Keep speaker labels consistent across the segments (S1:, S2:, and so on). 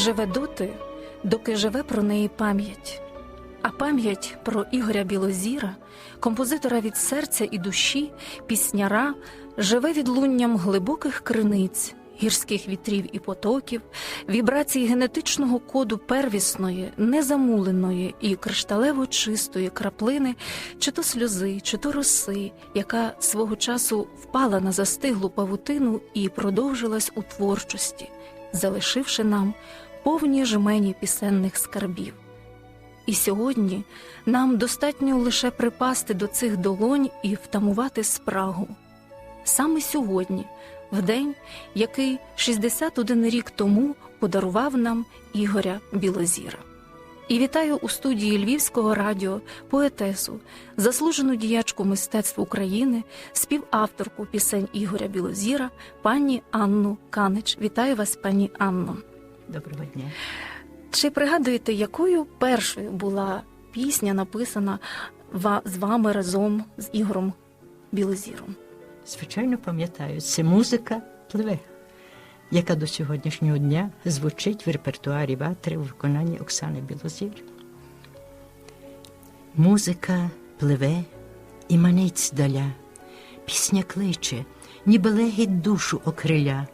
S1: Живе доти, доки живе про неї пам'ять. А пам'ять про Ігоря Білозіра, композитора від серця і душі, пісняра, живе відлунням глибоких криниць, гірських вітрів і потоків, вібрацій генетичного коду первісної, незамуленої і кришталево чистої краплини, чи то сльози, чи то роси, яка свого часу впала на застиглу павутину і продовжилась у творчості залишивши нам повні жмені пісенних скарбів. І сьогодні нам достатньо лише припасти до цих долонь і втамувати спрагу. Саме сьогодні, в день, який 61 рік тому подарував нам Ігоря Білозіра. І вітаю у студії Львівського радіо поетесу, заслужену діячку мистецтв України, співавторку пісень Ігоря Білозіра, пані Анну Канич. Вітаю вас, пані Анно.
S2: Доброго дня.
S1: Чи пригадуєте, якою першою була пісня написана з вами разом з Ігорем Білозіром?
S2: Звичайно, пам'ятаю, це музика пливе, яка до сьогоднішнього дня звучить в репертуарі ватри у виконанні Оксани Білозір. Музика пливе і манить здаля, пісня кличе, ніби легіть душу окриля.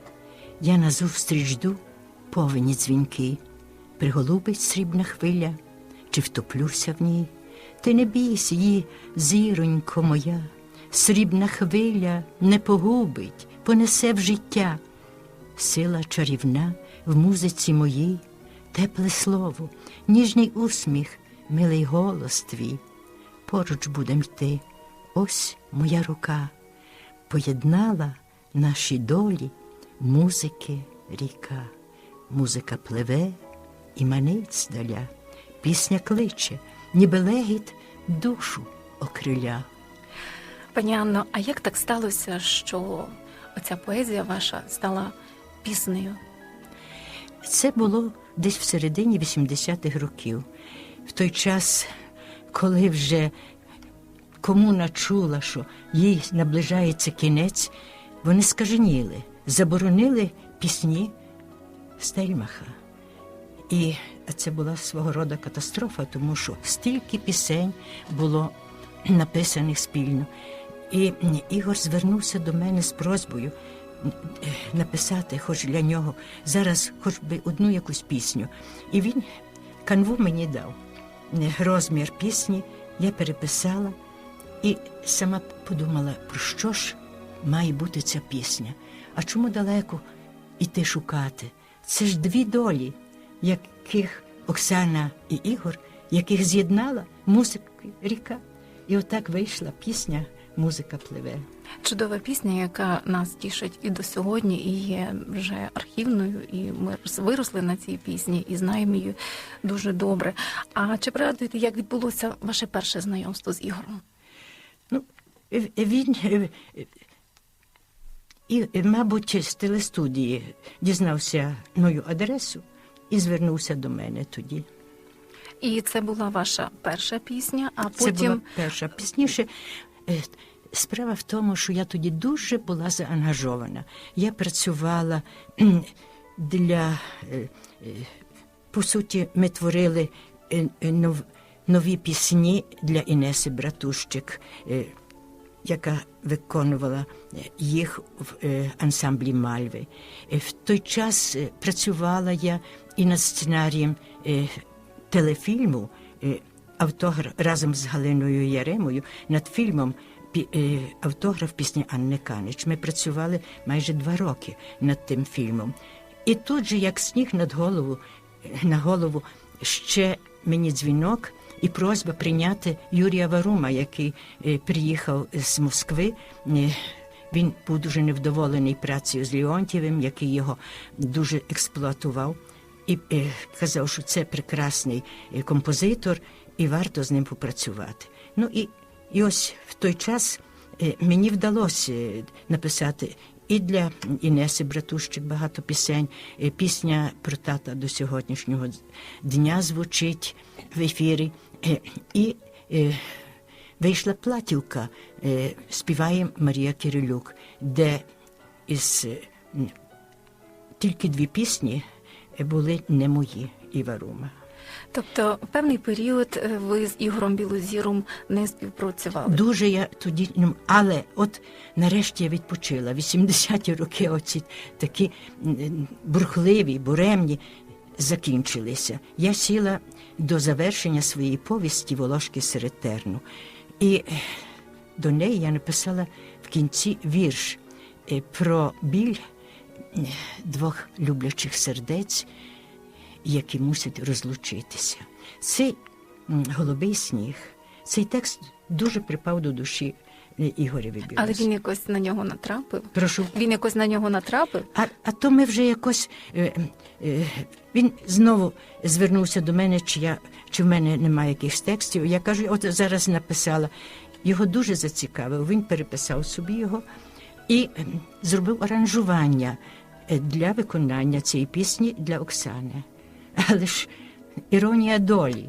S2: Я назустріч жду повені дзвінки, приголубить срібна хвиля, чи втоплюся в ній. Ти не бійся її, зіронько моя, срібна хвиля не погубить, понесе в життя. Сила чарівна в музиці моїй, тепле слово, ніжний усміх, милий голос твій. Поруч будем йти, ось моя рука, поєднала наші долі музики ріка. Музика пливе і манить здаля, пісня кличе, ніби легіт душу окриля.
S1: Пані Анно, а як так сталося, що оця поезія ваша стала піснею?
S2: Це було десь в середині 80-х років, в той час, коли вже комуна чула, що їй наближається кінець, вони скаженіли, заборонили пісні Стельмаха. І це була свого роду катастрофа, тому що стільки пісень було написаних спільно. І Ігор звернувся до мене з просьбою е, написати хоч для нього зараз хоч би одну якусь пісню. І він канву мені дав е, розмір пісні, я переписала і сама подумала, про що ж має бути ця пісня. А чому далеко іти шукати? Це ж дві долі, яких Оксана і Ігор, яких з'єднала музика ріка. І отак вийшла пісня Музика пливе.
S1: Чудова пісня, яка нас тішить і до сьогодні, і є вже архівною, і ми виросли на цій пісні і знаємо її дуже добре. А чи пригадуєте, як відбулося ваше перше знайомство з Ігорем?
S2: Ну, він, і, е, мабуть, з телестудії дізнався мою адресу і звернувся до мене тоді.
S1: І це була ваша перша пісня, а
S2: Це
S1: потім
S2: була перша. Пізніше е, справа в тому, що я тоді дуже була заангажована. Я працювала для, е, по суті, ми творили нов- нові пісні для Інеси Братущик, яка виконувала їх в е, ансамблі Мальви. Е, В той час е, працювала я і над сценарієм телефільму автограф разом з Галиною Яремою над фільмом автограф пісні Анни Канич. Ми працювали майже два роки над тим фільмом. І тут же, як сніг над голову, на голову, ще мені дзвінок і просьба прийняти Юрія Варума, який е, приїхав з Москви. Е, Він був дуже невдоволений працею з Леонтьєвим, який його дуже експлуатував, і е, казав, що це прекрасний композитор, і варто з ним попрацювати. Ну і, і ось в той час мені вдалося написати і для Інеси Братущик багато пісень. Е, Пісня про тата до сьогоднішнього дня звучить в ефірі. Е, І е, вийшла платівка, співає Марія Кирилюк, де із тільки дві пісні були не мої Іва Рума.
S1: Тобто, певний період е, ви з Ігорем Білозіром не співпрацювали.
S2: Дуже я тоді, ну, але от нарешті я відпочила. 80-ті роки, оці такі бурхливі, буремні, закінчилися. Я сіла до завершення своєї повісті Волошки серед терну. І е, до неї я написала в кінці вірш е, про біль двох люблячих сердець, які мусять розлучитися. Цей голубий сніг, цей текст дуже припав до душі е, Ігореві
S1: Але він якось на нього натрапив.
S2: Прошу.
S1: Він якось на нього натрапив.
S2: А, а то ми вже якось. Е, е, він знову звернувся до мене, чи, я, чи в мене немає якихось текстів. Я кажу, от зараз написала. Його дуже зацікавив. Він переписав собі його і зробив аранжування е, для виконання цієї пісні для Оксани. Але ж іронія долі.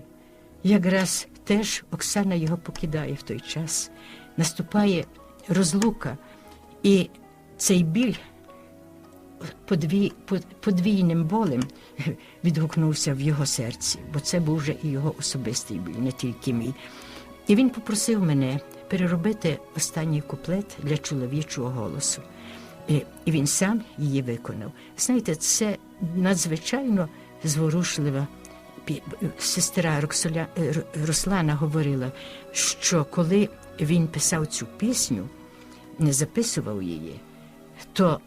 S2: Якраз теж Оксана його покидає в той час. Наступає розлука, і цей біль подвій, под- подвійним болем відгукнувся в його серці, бо це був вже і його особистий біль, не тільки мій. І він попросив мене переробити останній куплет для чоловічого голосу. І він сам її виконав. Знаєте, це надзвичайно зворушлива. Сестра Роксоля, е, Руслана говорила, що коли він писав цю пісню, не записував її, то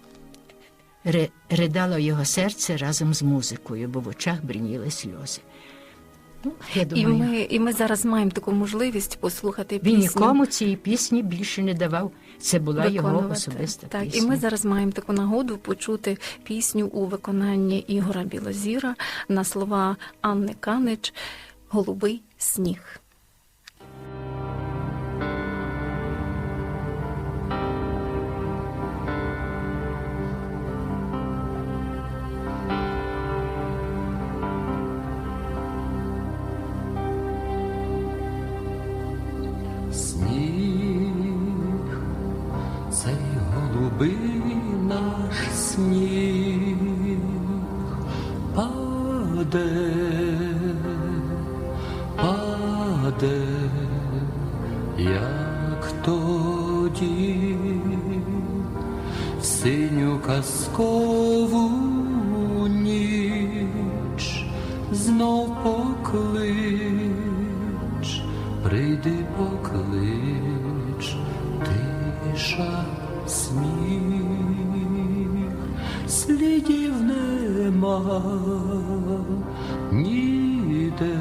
S2: ри- ридало його серце разом з музикою, бо в очах бриніли сльози. Ну, я
S1: І ми, і ми зараз маємо таку можливість послухати пісню.
S2: він нікому цієї пісні більше не давав. Це була його особиста
S1: так,
S2: пісня.
S1: і ми зараз маємо таку нагоду почути пісню у виконанні Ігора Білозіра на слова Анни Канич Голубий. Сніг,
S3: поклич, тиша сміх, слідів нема ніде.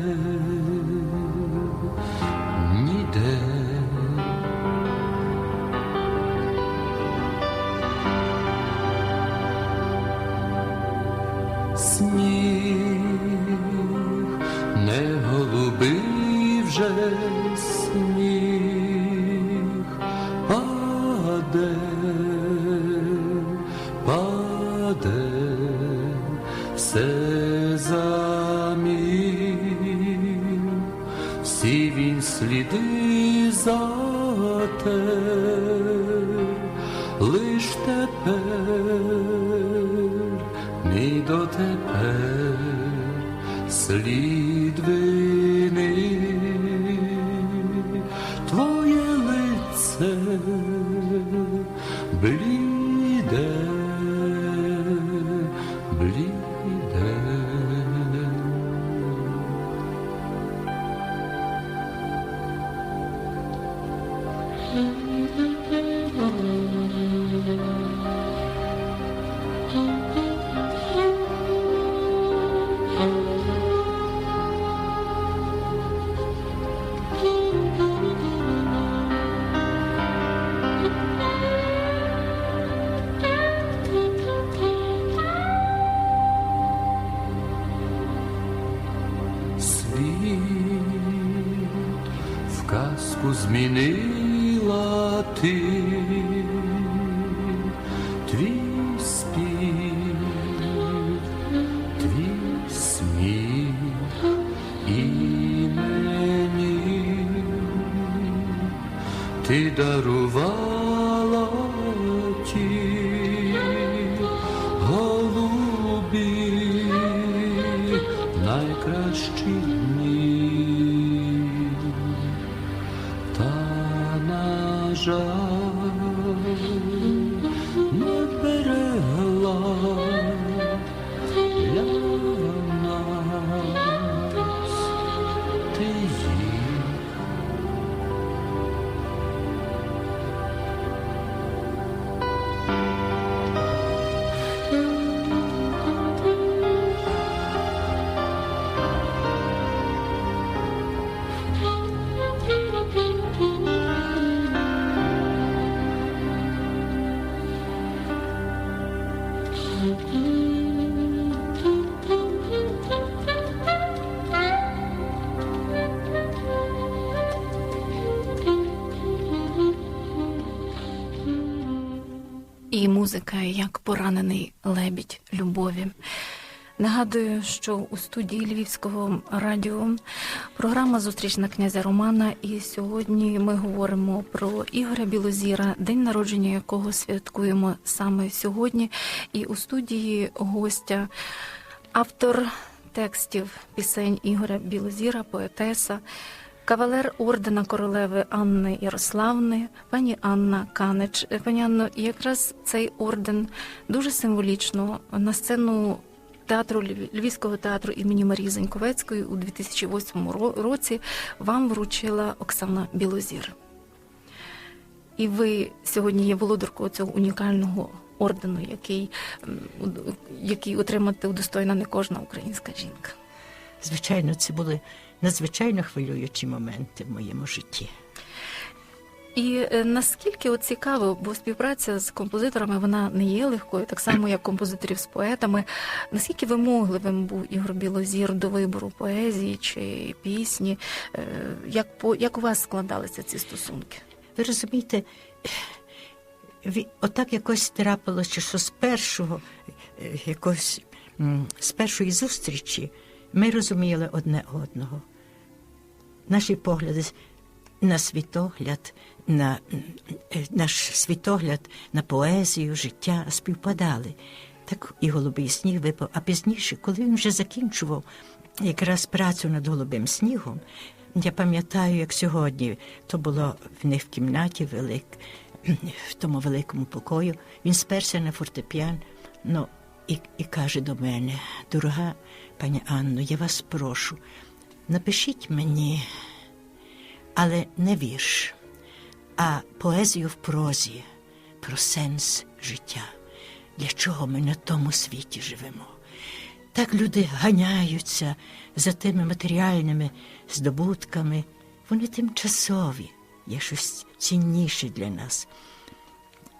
S3: Дотепер слід вини, казку змінила ти, твій спів, твій сміх і мені. Ти дарувала
S1: І музика як поранений лебідь любові. Нагадую, що у студії Львівського радіо програма Зустрічна князя Романа. І сьогодні ми говоримо про Ігоря Білозіра, день народження якого святкуємо саме сьогодні. І у студії гостя автор текстів пісень Ігоря Білозіра, поетеса. Кавалер ордена королеви Анни Ярославни, пані Анна Канич. Е, Пані Анно, якраз цей орден дуже символічно на сцену театру Львівського театру імені Марії Заньковецької у 2008 році вам вручила Оксана Білозір. І ви сьогодні є володаркою цього унікального ордену, який, який отримати удостоєна не кожна українська жінка.
S2: Звичайно, це були надзвичайно хвилюючі моменти в моєму житті.
S1: І е, наскільки от цікаво, бо співпраця з композиторами вона не є легкою, так само як композиторів з поетами. Наскільки вимогливим був Ігор Білозір до вибору поезії чи пісні? Е, Як по як у вас складалися ці стосунки?
S2: Ви розумієте, отак якось трапилося, що з першого е, якось з першої зустрічі ми розуміли одне одного. Наші погляди на світогляд, на е, наш світогляд на поезію, життя співпадали. Так і голубий сніг випав. А пізніше, коли він вже закінчував якраз працю над голубим снігом, я пам'ятаю, як сьогодні то було в них в кімнаті велик, в тому великому покою. Він сперся на фортепіан ну, і, і каже до мене: дорога пані Анно, я вас прошу, напишіть мені, але не вірш, а поезію в прозі про сенс життя. Для чого ми на тому світі живемо? Так люди ганяються за тими матеріальними здобутками. Вони тимчасові, є щось цінніше для нас.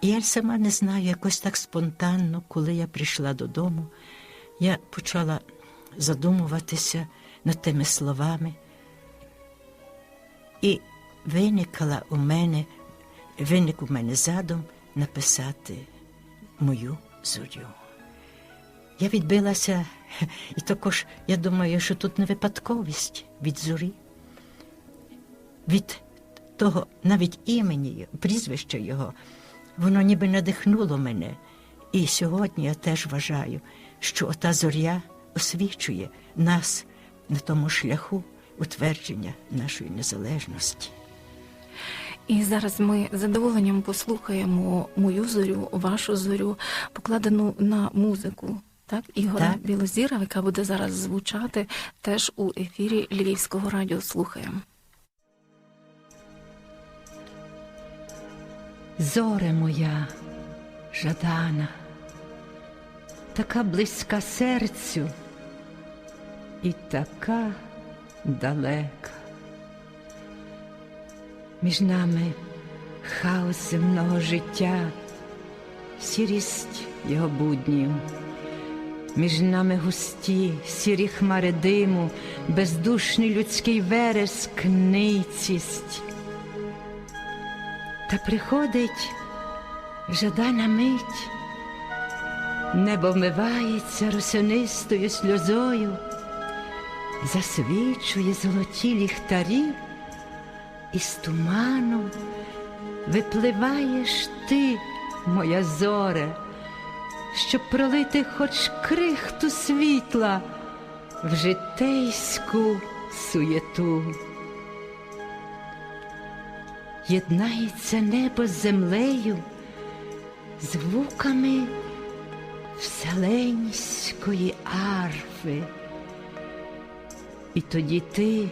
S2: І я сама не знаю, якось так спонтанно, коли я прийшла додому, я почала задумуватися над тими словами. І виникла у мене, виник у мене задум написати мою зорю. Я відбилася, і також я думаю, що тут не випадковість від зорі, від того навіть імені, прізвища його, воно ніби надихнуло мене. І сьогодні я теж вважаю, що ота зоря освічує нас на тому шляху утвердження нашої незалежності.
S1: І зараз ми з задоволенням послухаємо мою зорю, вашу зорю, покладену на музику. Так, Ігора
S2: Так.
S1: Білозіра, яка буде зараз звучати теж у ефірі Львівського радіо. Слухаємо.
S2: Зоре моя жадана, така близька серцю і така далека. Між нами хаос земного життя, сірість його буднів, Між нами густі, сірі хмари диму, бездушний людський вереск, ницість. Та приходить жадана мить, небо вмивається росянистою сльозою, засвічує золоті ліхтарі, і з туману випливаєш ти, моя зоре, щоб пролити хоч крихту світла в житейську суєту. Єднається небо з землею звуками вселенської арфи. І тоді ти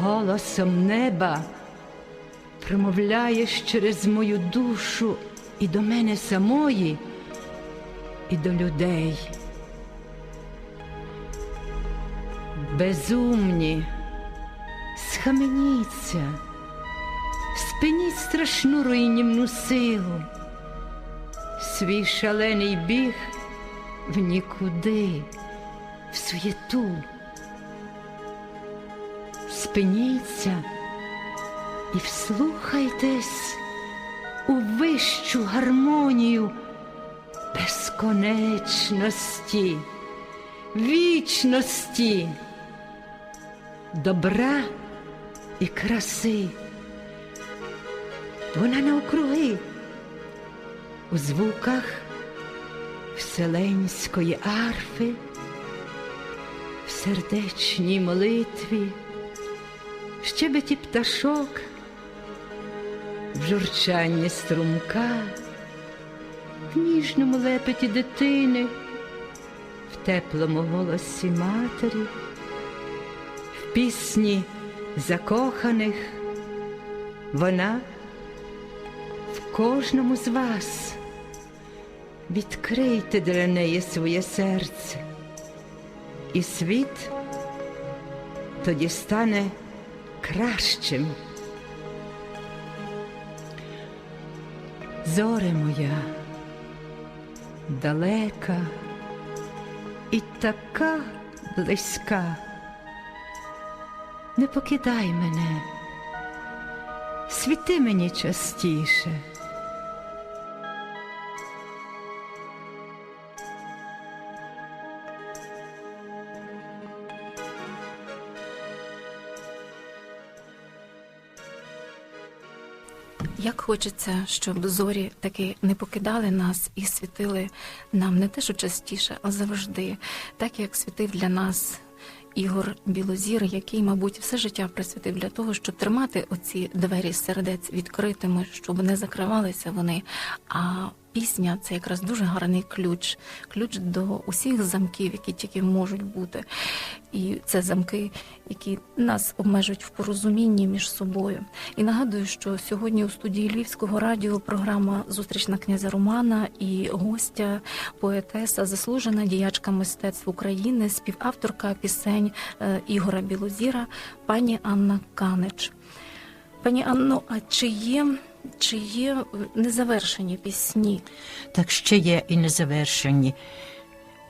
S2: голосом неба промовляєш через мою душу і до мене самої, і до людей. Безумні, схаменіться, спиніть страшну руйнівну силу, свій шалений біг в нікуди, в суєту. Спиніться і вслухайтесь у вищу гармонію безконечності, вічності, добра і краси. Вона навкруги у звуках вселенської арфи, в сердечній молитві в щебеті пташок, в журчанні струмка, в ніжному лепеті дитини, в теплому голосі матері, в пісні закоханих, вона в кожному з вас. Відкрийте для неї своє серце, і світ тоді стане кращим. Зоре моя далека і така близька. Не покидай мене, світи мені частіше.
S1: Як хочеться, щоб зорі таки не покидали нас і світили нам не те, що частіше, а завжди, так як світив для нас Ігор Білозір, який, мабуть, все життя присвятив для того, щоб тримати оці двері сердець відкритими, щоб не закривалися вони. А пісня це якраз дуже гарний ключ, ключ до усіх замків, які тільки можуть бути. І це замки, які нас обмежують в порозумінні між собою. І нагадую, що сьогодні у студії Львівського радіо програма Зустріч на князя Романа і гостя поетеса, заслужена діячка мистецтв України, співавторка пісень е, Ігора Білозіра, пані Анна Канич. Пані Анно, а чи є, чи є незавершені пісні?
S2: Так ще є і незавершені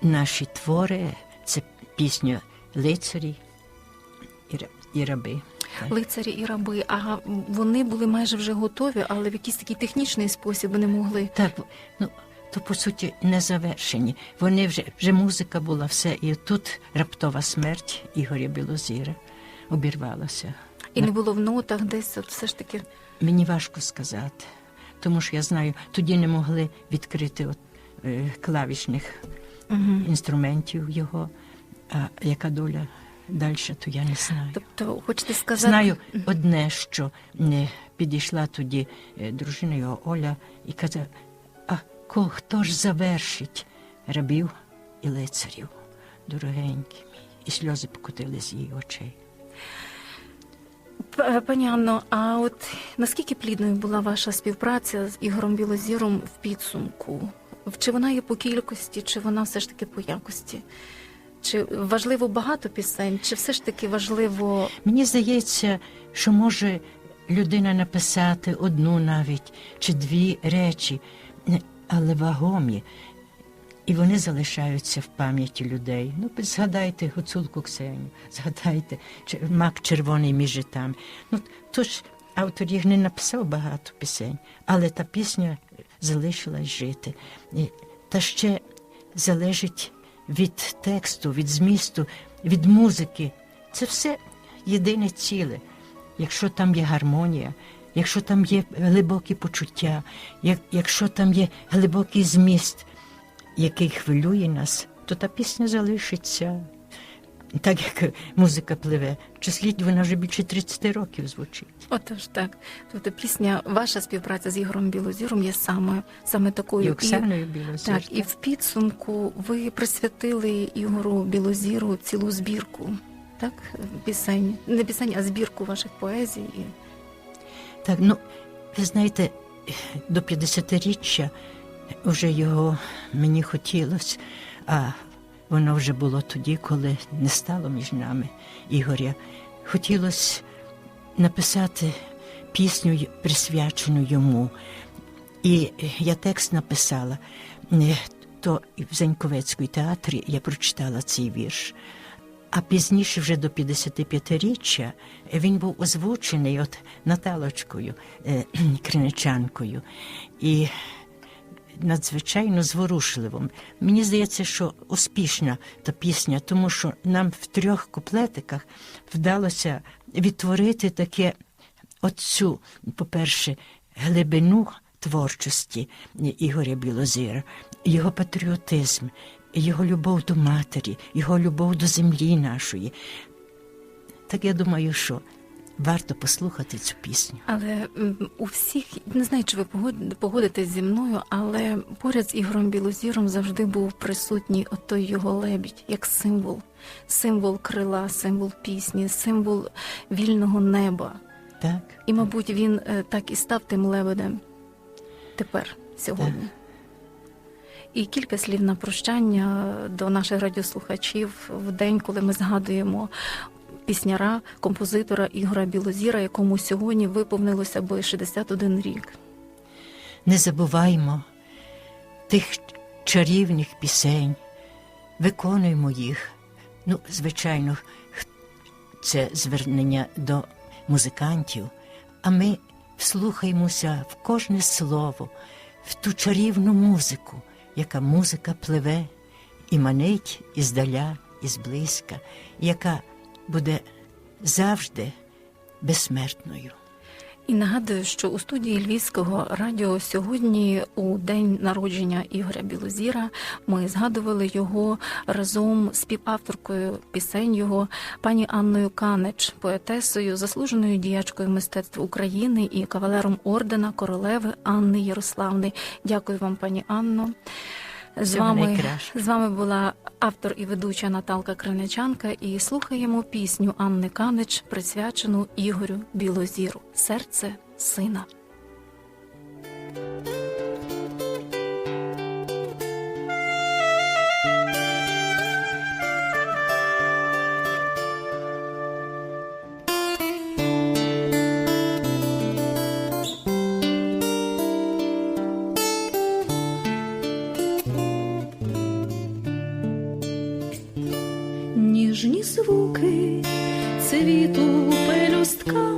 S2: наші твори, це пісня лицарі і, і раби. Так.
S1: Лицарі і раби, а вони були майже вже готові, але в якийсь такий технічний спосіб не могли.
S2: Так, ну то по суті не завершені. Вони вже вже музика була, все, і тут раптова смерть Ігоря Білозіра обірвалася.
S1: І не було в нотах десь, от все ж таки.
S2: Мені важко сказати, тому що я знаю, тоді не могли відкрити от, е, клавішних
S1: Угу.
S2: інструментів його. А яка доля далі, то я не знаю.
S1: Тобто, хочете сказати,
S2: Знаю одне, що не підійшла тоді е, дружина його Оля і казала, а ко, хто ж завершить рабів і лицарів, дорогенькі мій. І сльози покотили з її очей.
S1: П- пані Анно, а от наскільки плідною була ваша співпраця з Ігорем Білозіром в підсумку? Чи вона є по кількості, чи вона все ж таки по якості? Чи важливо багато пісень, чи все ж таки важливо
S2: Мені здається, що може людина написати одну навіть чи дві речі, але вагомі. І вони залишаються в пам'яті людей. Ну, згадайте гуцулку Ксеню, згадайте «Ч- мак червоний між житами. Ну, тож автор їх не написав багато пісень, але та пісня залишилась жити. І, та ще залежить від тексту, від змісту, від музики. Це все єдине ціле. Якщо там є гармонія, якщо там є глибокі почуття, як, якщо там є глибокий зміст, який хвилює нас, то та пісня залишиться. Так як музика пливе, числіть вона вже більше 30 років звучить.
S1: Отож, так. Тобто пісня, ваша співпраця з Ігорем Білозіром є саме, саме такою.
S2: І Оксаною Білозір.
S1: Так, і в підсумку ви присвятили Ігору Білозіру цілу збірку, так? Пісень. Не пісень, а збірку ваших поезій.
S2: Так, ну, ви знаєте, до 50-річчя вже його мені хотілося, а воно вже було тоді, коли не стало між нами Ігоря. Хотілося написати пісню, присвячену йому. І я текст написала, е, то в Заньковецькій театрі я прочитала цей вірш. А пізніше, вже до 55-річчя, він був озвучений от Наталочкою е, Криничанкою. І надзвичайно зворушливим. Мені здається, що успішна та пісня, тому що нам в трьох куплетиках вдалося відтворити таке оцю, по-перше, глибину творчості Ігоря Білозира, його патріотизм, його любов до матері, його любов до землі нашої. Так я думаю, що варто послухати цю пісню.
S1: Але у всіх, не знаю, чи ви погодитесь зі мною, але поряд з Ігорем Білозіром завжди був присутній отой його лебідь, як символ. Символ крила, символ пісні, символ вільного неба.
S2: Так?
S1: І, мабуть, він е, так і став тим лебедем тепер, сьогодні. І кілька слів на прощання до наших радіослухачів в день, коли ми згадуємо пісняра, композитора Ігора Білозіра, якому сьогодні виповнилося би 61 рік.
S2: Не забуваймо тих чарівних пісень, виконуємо їх. Ну, звичайно, це звернення до музикантів, а ми вслухаємося в кожне слово, в ту чарівну музику, яка музика пливе і манить іздаля, і зблизька, яка буде завжди безсмертною.
S1: І нагадую, що у студії Львівського радіо сьогодні, у день народження Ігоря Білозіра, ми згадували його разом з співавторкою пісень його пані Анною Канеч, поетесою, заслуженою діячкою мистецтва України і кавалером ордена королеви Анни Ярославни. Дякую вам, пані Анно. З вами, з вами була автор і ведуча Наталка Криничанка. І слухаємо пісню Анни Канич, присвячену Ігорю Білозіру. Серце сина. Ніжні звуки цвіту пелюстками,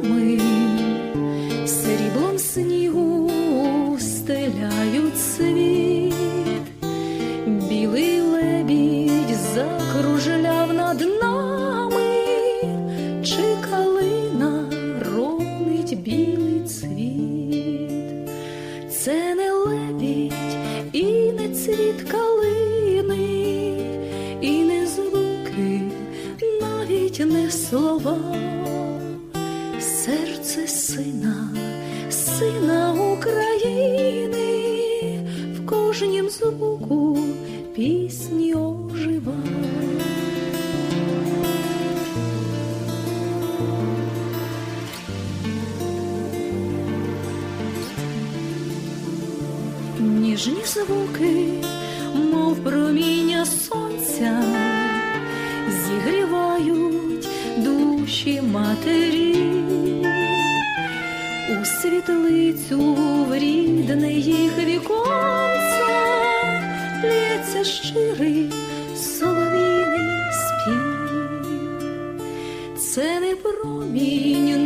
S1: Ніжні звуки, мов проміння сонця, зігрівають душі матері, у світлицю в рідне їх віконце лється щирий солов'їний спів. Це не промінь,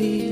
S1: звуки,